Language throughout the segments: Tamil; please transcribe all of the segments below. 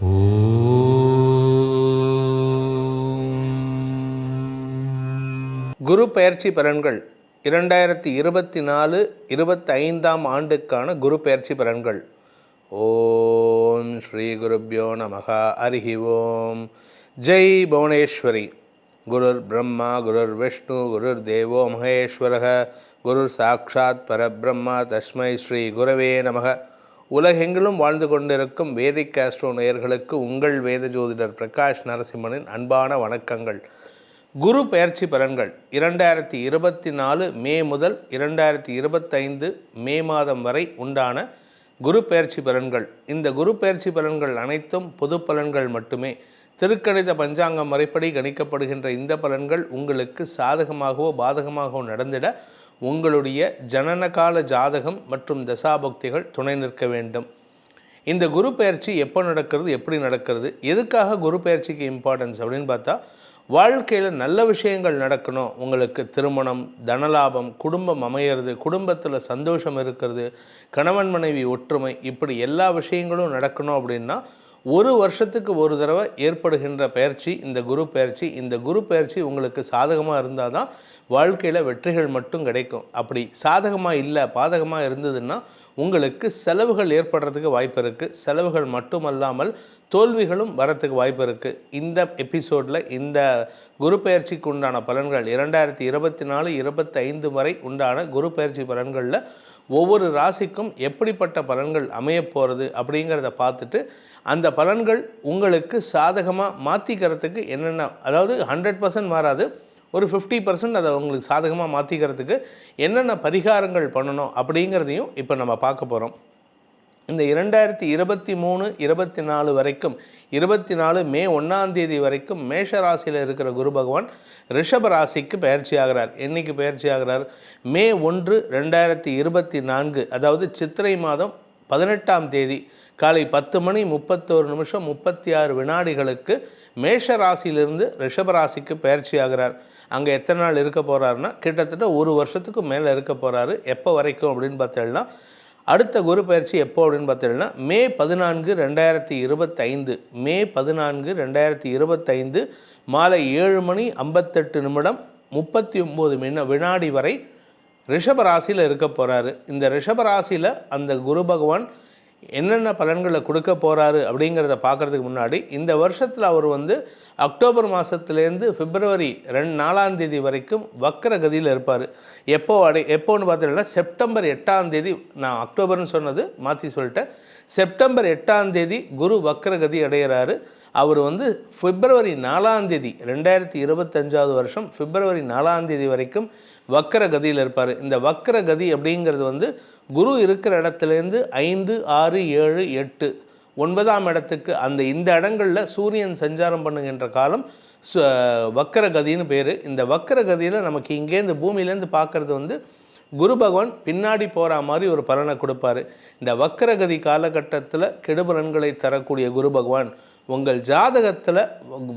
குரு பெயர்ச்சி பலன்கள். இரண்டாயிரத்தி இருபத்தி நாலு இருபத்தி ஐந்தாம் ஆண்டுக்கான குரு பெயர்ச்சி பலன்கள். ஓம் ஸ்ரீ குருப்யோ நமகா. அருகி ஓம். ஜெய் புவனேஸ்வரி. குருர் பிரம்மா குருர் விஷ்ணு குருர் தேவோ மகேஸ்வரக. குருர் சாக்ஷாத் பரபிரம்மா. தஸ்மை ஸ்ரீ குரவே நமக. உலகெங்கிலும் வாழ்ந்து கொண்டிருக்கும் வேதிக் ஆஸ்ட்ரோ நேயர்களுக்கு உங்கள் வேத ஜோதிடர் பிரகாஷ் நரசிம்மனின் அன்பான வணக்கங்கள். குரு பெயர்ச்சி பலன்கள் இரண்டாயிரத்தி இருபத்தி நாலு மே முதல் இரண்டாயிரத்தி இருபத்தைந்து மே மாதம் வரை உண்டான குரு பெயர்ச்சி பலன்கள் இந்த குரு பெயர்ச்சி பலன்கள் அனைத்தும் பொது பலன்கள் மட்டுமே. திருக்கணித பஞ்சாங்கம் முறைப்படி கணிக்கப்படுகின்ற இந்த பலன்கள் உங்களுக்கு சாதகமாகவோ பாதகமாகவோ நடந்திட உங்களுடைய ஜனனகால ஜாதகம் மற்றும் தசாபக்திகள் துணை நிற்க வேண்டும். இந்த குரு பயிற்சி எப்போ நடக்கிறது எப்படி நடக்கிறது எதுக்காக குரு பயிற்சிக்கு இம்பார்ட்டன்ஸ் அப்படின்னு பார்த்தா வாழ்க்கையில் நல்ல விஷயங்கள் நடக்கணும். உங்களுக்கு திருமணம் தனலாபம் குடும்பம் அமையிறது குடும்பத்தில் சந்தோஷம் இருக்கிறது கணவன் மனைவி ஒற்றுமை இப்படி எல்லா விஷயங்களும் நடக்கணும் அப்படின்னா ஒரு வருஷத்துக்கு ஒரு தடவை ஏற்படுகின்ற பயிற்சி இந்த குரு பயிற்சி இந்த குரு பயிற்சி உங்களுக்கு சாதகமாக இருந்தால் தான் வாழ்க்கையில் வெற்றிகள் மட்டும் கிடைக்கும். அப்படி சாதகமாக இல்லை பாதகமாக இருந்ததுன்னா உங்களுக்கு செலவுகள் ஏற்படுறதுக்கு வாய்ப்பு இருக்குது செலவுகள் மட்டுமல்லாமல் தோல்விகளும் வரத்துக்கு வாய்ப்பு இருக்குது இந்த எபிசோடில் இந்த குரு பயிற்சிக்கு உண்டான பலன்கள் இரண்டாயிரத்தி இருபத்தி நாலு இருபத்தைந்து வரை உண்டான குரு பயிற்சி பலன்களில் ஒவ்வொரு ராசிக்கும் எப்படிப்பட்ட பலன்கள் அமையப் போகிறது அப்படிங்கிறத பார்த்துட்டு அந்த பலன்கள் உங்களுக்கு சாதகமாக மாற்றிக்கிறதுக்கு என்னென்ன அதாவது ஹண்ட்ரட் பர்சன்ட் மாறாது ஒரு ஃபிஃப்டி பர்சன்ட் அதை உங்களுக்கு சாதகமாக மாற்றிக்கிறதுக்கு என்னென்ன பரிகாரங்கள் பண்ணணும் அப்படிங்கிறதையும் இப்போ நம்ம பார்க்க போகிறோம் இந்த இரண்டாயிரத்தி இருபத்தி மூணு இருபத்தி நாலு வரைக்கும் இருபத்தி நாலு மே ஒன்றாம் தேதி வரைக்கும் மேஷ ராசியில் இருக்கிற குரு பகவான் ரிஷப ராசிக்கு பயிற்சி ஆகிறார். என்னைக்கு பயிற்சி ஆகிறார்? மே ஒன்று ரெண்டாயிரத்தி இருபத்தி நான்கு அதாவது சித்திரை மாதம் பதினெட்டாம் தேதி. காலை பத்து மணி முப்பத்தோரு நிமிஷம் முப்பத்தி ஆறு வினாடிகளுக்கு மேஷ ராசியிலிருந்து ரிஷபராசிக்கு பயிற்சி ஆகிறார். அங்கே எத்தனை நாள் இருக்க போகிறாருன்னா கிட்டத்தட்ட ஒரு வருஷத்துக்கு மேலே இருக்க போகிறாரு எப்போ வரைக்கும் அப்படின்னு பார்த்தீங்கன்னா அடுத்த குரு பயிற்சி எப்போ அப்படின்னு பார்த்தீங்கன்னா மே பதினான்கு ரெண்டாயிரத்தி இருபத்தைந்து. மே பதினான்கு ரெண்டாயிரத்தி இருபத்தைந்து மாலை ஏழு மணி ஐம்பத்தெட்டு நிமிடம் முப்பத்தி ஒம்பது மின வினாடி வரை ரிஷபராசியில் இருக்க போகிறாரு இந்த ரிஷபராசியில் அந்த குரு பகவான் என்னென்ன பலன்களை கொடுக்க போகிறாரு அப்படிங்கிறத பார்க்குறதுக்கு முன்னாடி இந்த வருஷத்தில் அவர் வந்து அக்டோபர் மாதத்துலேருந்து பிப்ரவரி ரெண்டு நாலாம் தேதி வரைக்கும் வக்கர கதியில் இருப்பார். எப்போ அடை எப்போன்னு பார்த்தீங்கன்னா செப்டம்பர் எட்டாம் தேதி நான் அக்டோபர்னு சொன்னது மாற்றி சொல்லிட்டேன். செப்டம்பர் எட்டாம் தேதி குரு வக்கர கதி அடைகிறாரு அவர் வந்து பிப்ரவரி நாலாம் தேதி ரெண்டாயிரத்தி இருபத்தஞ்சாவது வருஷம் பிப்ரவரி நாலாம் தேதி வரைக்கும் வக்கர கதியில் இருப்பார். இந்த வக்கர கதி அப்படிங்கிறது வந்து குரு இருக்கிற இடத்துலேருந்து ஐந்து ஆறு ஏழு எட்டு ஒன்பதாம் இடத்துக்கு அந்த இந்த இடங்களில் சூரியன் சஞ்சாரம் பண்ணுகின்ற காலம் வக்கரகதின்னு கதின்னு பேர். இந்த வக்கரகதியில் நமக்கு இங்கேருந்து பூமியிலேருந்து பார்க்குறது வந்து குரு பகவான் பின்னாடி போகிற மாதிரி ஒரு பலனை கொடுப்பாரு. இந்த வக்கரகதி காலகட்டத்தில் கெடுபலன்களை தரக்கூடிய குரு பகவான் உங்கள் ஜாதகத்தில்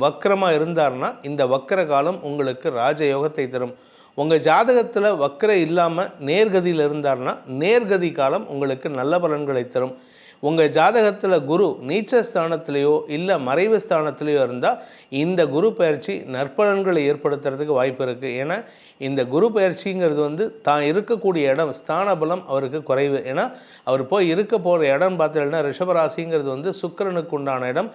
வக்கரமாக இருந்தார்னா இந்த வக்கர காலம் உங்களுக்கு ராஜயோகத்தை தரும். உங்கள் ஜாதகத்தில் வக்கர இல்லாமல் நேர்கதியில் இருந்தார்னா நேர்கதி காலம் உங்களுக்கு நல்ல பலன்களை தரும். உங்கள் ஜாதகத்தில் குரு நீச்ச ஸ்தானத்திலேயோ இல்லை மறைவு ஸ்தானத்திலேயோ இருந்தால் இந்த குரு பயிற்சி நற்பலன்களை ஏற்படுத்துறதுக்கு வாய்ப்பு இருக்குது ஏன்னா இந்த குரு பயிற்சிங்கிறது வந்து தான் இருக்கக்கூடிய இடம் ஸ்தான பலம் அவருக்கு குறைவு. ஏன்னா அவர் போய் இருக்க போகிற இடம் பார்த்தீங்கன்னா ரிஷபராசிங்கிறது வந்து சுக்கிரனுக்கு உண்டான இடம்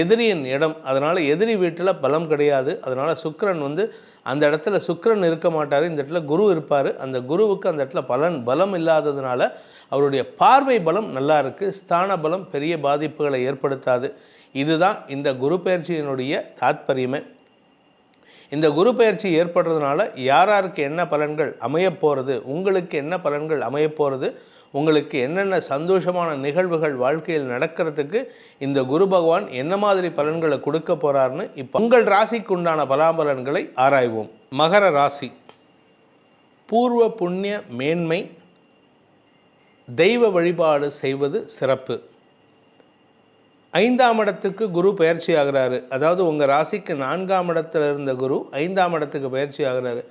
எதிரியின் இடம். அதனால் எதிரி வீட்டில் பலம் கிடையாது. அதனால் சுக்கரன் வந்து அந்த இடத்துல சுக்கரன் இருக்க மாட்டார் இந்த இடத்துல குரு இருப்பார். அந்த குருவுக்கு அந்த இடத்துல பலன் பலம் இல்லாததுனால அவருடைய பார்வை பலம் நல்லா இருக்குது ஸ்தான பலம் பெரிய பாதிப்புகளை ஏற்படுத்தாது. இதுதான் இந்த குரு பயிற்சியினுடைய தாத்பரியமே. இந்த குரு பயிற்சி ஏற்படுறதுனால யார் யாருக்கு என்ன பலன்கள் அமையப் போகிறது உங்களுக்கு என்ன பலன்கள் அமையப் போகிறது உங்களுக்கு என்னென்ன சந்தோஷமான நிகழ்வுகள் வாழ்க்கையில் நடக்கிறதுக்கு இந்த குரு பகவான் என்ன மாதிரி பலன்களை கொடுக்க போறாருன்னு இப்போ உங்கள் ராசிக்கு உண்டான பலாபலன்களை ஆராய்வோம். மகர ராசி. பூர்வ புண்ணிய மேன்மை தெய்வ வழிபாடு செய்வது சிறப்பு. ஐந்தாம் இடத்துக்கு குரு பயிற்சி ஆகிறாரு. அதாவது உங்கள் ராசிக்கு நான்காம் இடத்துல இருந்த குரு ஐந்தாம் இடத்துக்கு பயிற்சி ஆகிறாரு.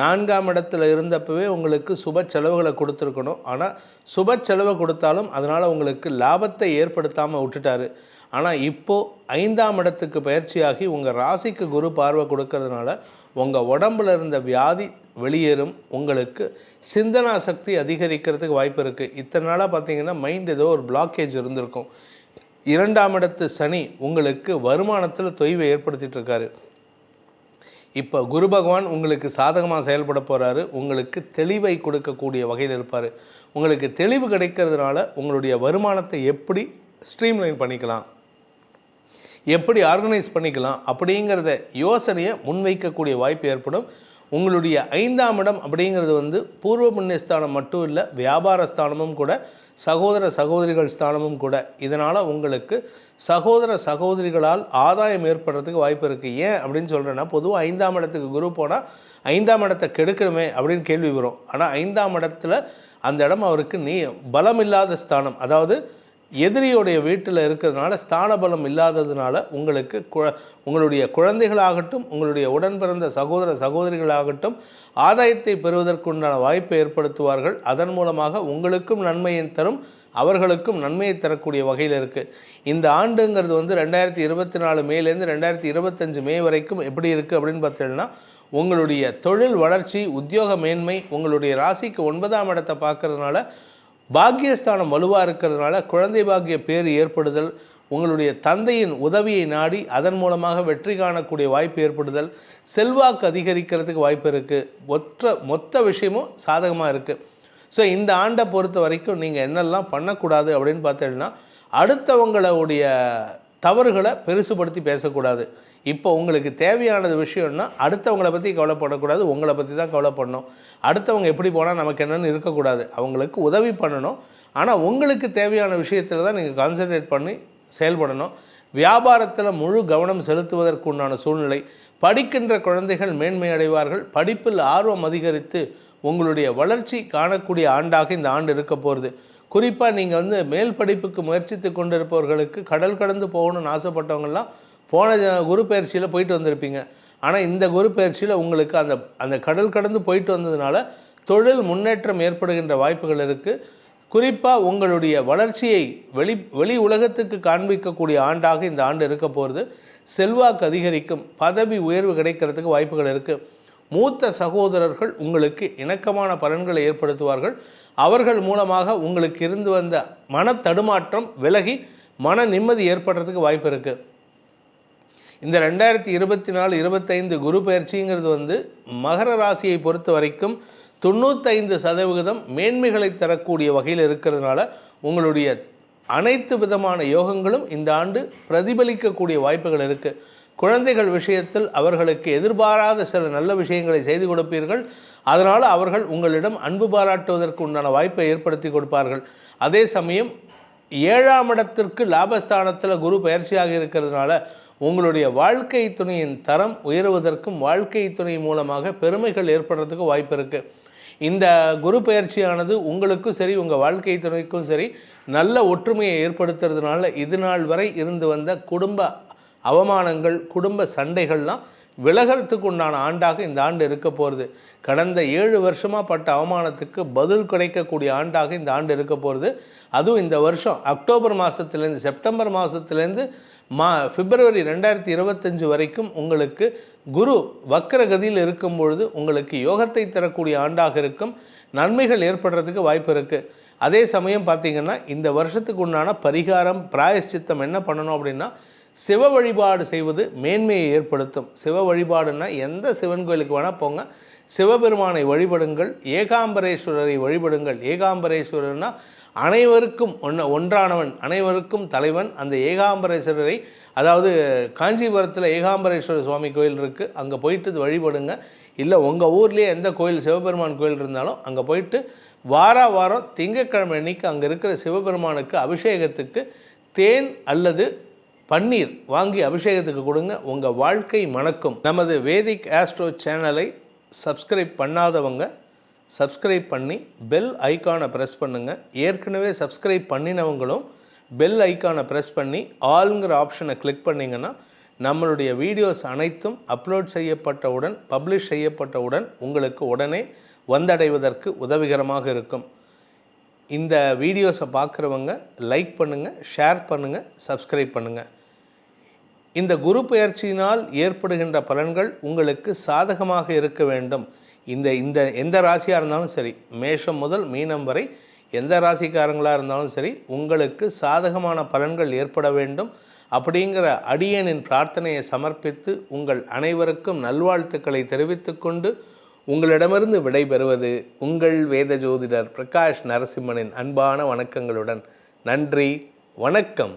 நான்காம் இடத்துல இருந்தப்பவே உங்களுக்கு சுப செலவுகளை கொடுத்துருக்கணும். ஆனால் சுப செலவை கொடுத்தாலும் அதனால் உங்களுக்கு லாபத்தை ஏற்படுத்தாமல் விட்டுட்டாரு. ஆனால் இப்போது ஐந்தாம் இடத்துக்கு பயிற்சியாகி உங்கள் ராசிக்கு குரு பார்வை கொடுக்கறதுனால உங்கள் உடம்புல இருந்த வியாதி வெளியேறும். உங்களுக்கு சிந்தனா சக்தி அதிகரிக்கிறதுக்கு வாய்ப்பு இருக்குது இத்தனை நாளாக பார்த்தீங்கன்னா மைண்ட் ஏதோ ஒரு பிளாக்கேஜ் இருந்திருக்கும். இரண்டாம் இடத்து சனி உங்களுக்கு வருமானத்தில் தொய்வை ஏற்படுத்திகிட்டு இருக்காரு. இப்போ குரு பகவான் உங்களுக்கு சாதகமாக செயல்பட போகிறாரு உங்களுக்கு தெளிவை கொடுக்கக்கூடிய வகையில் இருப்பார். உங்களுக்கு தெளிவு கிடைக்கிறதுனால உங்களுடைய வருமானத்தை எப்படி ஸ்ட்ரீம்லைன் பண்ணிக்கலாம் எப்படி ஆர்கனைஸ் பண்ணிக்கலாம் அப்படிங்கிறத யோசனையை முன்வைக்கக்கூடிய வாய்ப்பு ஏற்படும். உங்களுடைய ஐந்தாம் இடம் அப்படிங்கிறது வந்து பூர்வ புண்ணியஸ்தானம் மட்டும் இல்லை வியாபார ஸ்தானமும் கூட சகோதர சகோதரிகள் ஸ்தானமும் கூட. இதனால் உங்களுக்கு சகோதர சகோதரிகளால் ஆதாயம் ஏற்படுறதுக்கு வாய்ப்பு இருக்குது ஏன் அப்படின்னு சொல்கிறேன்னா பொதுவாக ஐந்தாம் இடத்துக்கு குரு போனால் ஐந்தாம் இடத்தை கெடுக்கணுமே அப்படின்னு கேள்வி வரும். ஆனால் ஐந்தாம் இடத்துல அந்த இடம் அவருக்கு நீ பலம் இல்லாத ஸ்தானம். அதாவது எதிரியுடைய வீட்டில் இருக்கிறதுனால ஸ்தானபலம் இல்லாததுனால உங்களுக்கு கு உங்களுடைய குழந்தைகளாகட்டும் உங்களுடைய உடன் பிறந்த சகோதர சகோதரிகளாகட்டும் ஆதாயத்தை பெறுவதற்குண்டான வாய்ப்பை ஏற்படுத்துவார்கள். அதன் மூலமாக உங்களுக்கும் நன்மையை தரும் அவர்களுக்கும் நன்மையை தரக்கூடிய வகையில் இருக்குது இந்த ஆண்டுங்கிறது வந்து ரெண்டாயிரத்தி இருபத்தி நாலு மேலேருந்து ரெண்டாயிரத்தி இருபத்தஞ்சு மே வரைக்கும் எப்படி இருக்குது அப்படின்னு பார்த்தீங்கன்னா உங்களுடைய தொழில் வளர்ச்சி உத்தியோக மேன்மை உங்களுடைய ராசிக்கு ஒன்பதாம் இடத்தை பார்க்கறதுனால பாக்கியஸ்தானம் வலுவாக இருக்கிறதுனால குழந்தை பாக்கிய பேர் ஏற்படுதல் உங்களுடைய தந்தையின் உதவியை நாடி அதன் மூலமாக வெற்றி காணக்கூடிய வாய்ப்பு ஏற்படுதல் செல்வாக்கு அதிகரிக்கிறதுக்கு வாய்ப்பு இருக்குது ஒற்ற மொத்த விஷயமும் சாதகமாக இருக்குது ஸோ இந்த ஆண்டை பொறுத்த வரைக்கும் நீங்கள் என்னெல்லாம் பண்ணக்கூடாது அப்படின்னு பார்த்தீங்கன்னா அடுத்தவங்களுடைய தவறுகளை பெருசுபடுத்தி பேசக்கூடாது. இப்போ உங்களுக்கு தேவையானது விஷயம்னா அடுத்தவங்களை பற்றி கவலைப்படக்கூடாது உங்களை பற்றி தான் கவலைப்படணும். அடுத்தவங்க எப்படி போனால் நமக்கு என்னென்னு இருக்கக்கூடாது. அவங்களுக்கு உதவி பண்ணணும். ஆனால் உங்களுக்கு தேவையான விஷயத்தில் தான் நீங்கள் கான்சென்ட்ரேட் பண்ணி செயல்படணும். வியாபாரத்தில் முழு கவனம் செலுத்துவதற்கு உண்டான சூழ்நிலை. படிக்கின்ற குழந்தைகள் மேன்மை அடைவார்கள். படிப்பில் ஆர்வம் அதிகரித்து உங்களுடைய வளர்ச்சி காணக்கூடிய ஆண்டாக இந்த ஆண்டு இருக்க போகிறது குறிப்பாக நீங்கள் வந்து மேல் படிப்புக்கு முயற்சித்து கொண்டிருப்பவர்களுக்கு கடல் கடந்து போகணும்னு ஆசைப்பட்டவங்கெல்லாம் போன குரு பயிற்சியில் போயிட்டு வந்திருப்பீங்க. ஆனால் இந்த குரு பயிற்சியில் உங்களுக்கு அந்த அந்த கடல் கடந்து போயிட்டு வந்ததுனால தொழில் முன்னேற்றம் ஏற்படுகின்ற வாய்ப்புகள் இருக்குது குறிப்பாக உங்களுடைய வளர்ச்சியை வெளி வெளி உலகத்துக்கு காண்பிக்கக்கூடிய ஆண்டாக இந்த ஆண்டு இருக்க போகிறது செல்வாக்கு அதிகரிக்கும் பதவி உயர்வு கிடைக்கிறதுக்கு வாய்ப்புகள் இருக்குது மூத்த சகோதரர்கள் உங்களுக்கு இணக்கமான பலன்களை ஏற்படுத்துவார்கள். அவர்கள் மூலமாக உங்களுக்கு இருந்து வந்த மன தடுமாற்றம் விலகி மன நிம்மதி ஏற்படுறதுக்கு வாய்ப்பு இருக்குது இந்த ரெண்டாயிரத்தி இருபத்தி நாலு இருபத்தைந்து குரு பயிற்சிங்கிறது வந்து மகர ராசியை பொறுத்த வரைக்கும் தொண்ணூத்தைந்து சதவிகிதம் மேன்மைகளை தரக்கூடிய வகையில் இருக்கிறதுனால உங்களுடைய அனைத்து விதமான யோகங்களும் இந்த ஆண்டு பிரதிபலிக்கக்கூடிய வாய்ப்புகள் இருக்குது குழந்தைகள் விஷயத்தில் அவர்களுக்கு எதிர்பாராத சில நல்ல விஷயங்களை செய்து கொடுப்பீர்கள். அதனால் அவர்கள் உங்களிடம் அன்பு பாராட்டுவதற்கு உண்டான வாய்ப்பை ஏற்படுத்தி கொடுப்பார்கள். அதே சமயம் ஏழாம் இடத்திற்கு லாபஸ்தானத்தில் குரு பயிற்சியாக இருக்கிறதுனால உங்களுடைய வாழ்க்கை துணையின் தரம் உயருவதற்கும் வாழ்க்கை துணை மூலமாக பெருமைகள் ஏற்படுறதுக்கு வாய்ப்பு இருக்குது இந்த குரு பயிற்சியானது உங்களுக்கும் சரி உங்கள் வாழ்க்கை துணைக்கும் சரி நல்ல ஒற்றுமையை ஏற்படுத்துறதுனால இது நாள் வரை இருந்து வந்த குடும்ப அவமானங்கள் குடும்ப சண்டைகள்லாம் விலகிறதுக்கு உண்டான ஆண்டாக இந்த ஆண்டு இருக்க போகிறது கடந்த ஏழு வருஷமாக பட்ட அவமானத்துக்கு பதில் கிடைக்கக்கூடிய ஆண்டாக இந்த ஆண்டு இருக்க போகிறது அதுவும் இந்த வருஷம் அக்டோபர் மாதத்துலேருந்து செப்டம்பர் மாதத்துலேருந்து மா பிப்ரவரி ரெண்டாயிரத்தி இருபத்தஞ்சு வரைக்கும் உங்களுக்கு குரு வக்கரகதியில் இருக்கும் பொழுது உங்களுக்கு யோகத்தை தரக்கூடிய ஆண்டாக இருக்கும். நன்மைகள் ஏற்படுறதுக்கு வாய்ப்பு இருக்குது அதே சமயம் பார்த்தீங்கன்னா இந்த வருஷத்துக்கு உண்டான பரிகாரம் பிராயஷ்சித்தம் என்ன பண்ணணும் அப்படின்னா சிவ வழிபாடு செய்வது மேன்மையை ஏற்படுத்தும். சிவ வழிபாடுன்னா எந்த சிவன் கோயிலுக்கு வேணால் போங்க. சிவபெருமானை வழிபடுங்கள் ஏகாம்பரேஸ்வரரை வழிபடுங்கள். ஏகாம்பரேஸ்வரர்னா அனைவருக்கும் ஒன்று ஒன்றானவன் அனைவருக்கும் தலைவன். அந்த ஏகாம்பரேஸ்வரரை அதாவது காஞ்சிபுரத்தில் ஏகாம்பரேஸ்வரர் சுவாமி கோயில் இருக்குது அங்கே போயிட்டு இது வழிபடுங்க. இல்லை உங்கள் ஊர்லேயே எந்த கோயில் சிவபெருமான் கோயில் இருந்தாலும் அங்கே போயிட்டு வார வாரம் திங்கட்கிழமை அன்னைக்கு அங்கே இருக்கிற சிவபெருமானுக்கு அபிஷேகத்துக்கு தேன் அல்லது பன்னீர் வாங்கி அபிஷேகத்துக்கு கொடுங்க. உங்கள் வாழ்க்கை மணக்கும். நமது வேதிக் ஆஸ்ட்ரோ சேனலை சப்ஸ்கிரைப் பண்ணாதவங்க சப்ஸ்கிரைப் பண்ணி பெல் ஐகானை ப்ரெஸ் பண்ணுங்கள் ஏற்கனவே சப்ஸ்கிரைப் பண்ணினவங்களும் பெல் ஐகானை ப்ரெஸ் பண்ணி ஆளுங்கிற ஆப்ஷனை கிளிக் பண்ணிங்கன்னா நம்மளுடைய வீடியோஸ் அனைத்தும் அப்லோட் செய்யப்பட்டவுடன் பப்ளிஷ் செய்யப்பட்டவுடன் உங்களுக்கு உடனே வந்தடைவதற்கு உதவிகரமாக இருக்கும். இந்த வீடியோஸை பார்க்குறவங்க லைக் பண்ணுங்கள் ஷேர் பண்ணுங்கள் சப்ஸ்கிரைப் பண்ணுங்கள் இந்த குரு பெயர்ச்சியினால் ஏற்படுகின்ற பலன்கள் உங்களுக்கு சாதகமாக இருக்க வேண்டும். இந்த இந்த எந்த ராசியாக இருந்தாலும் சரி மேஷம் முதல் மீனம் வரை எந்த ராசிக்காரங்களாக இருந்தாலும் சரி உங்களுக்கு சாதகமான பலன்கள் ஏற்பட வேண்டும். அப்படிங்கிற அடியனின் பிரார்த்தனையை சமர்ப்பித்து உங்கள் அனைவருக்கும் நல்வாழ்த்துக்களை தெரிவித்துக்கொண்டு உங்களிடமிருந்து விடைபெறுவது உங்கள் வேத ஜோதிடர் பிரகாஷ் நரசிம்மனின் அன்பான வணக்கங்களுடன். நன்றி வணக்கம்.